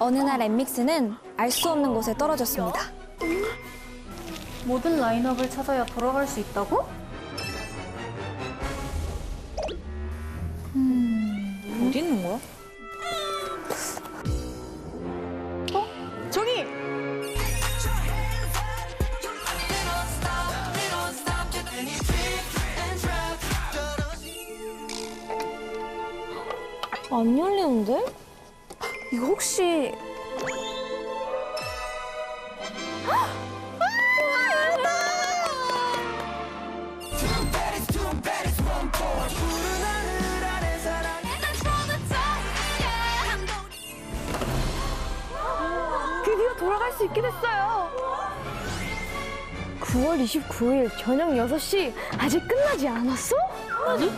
어느 날 엠믹스는 알 수 없는 곳에 떨어졌습니다. 모든 라인업을 찾아야 돌아갈 수 있다고? 어디 있는 거야? 저기! 안 열리는데? 이거 혹시 드디어 돌아갈 수 있게 됐어요. 9월 29일 저녁 6시 아직 끝나지 않았어? 아니?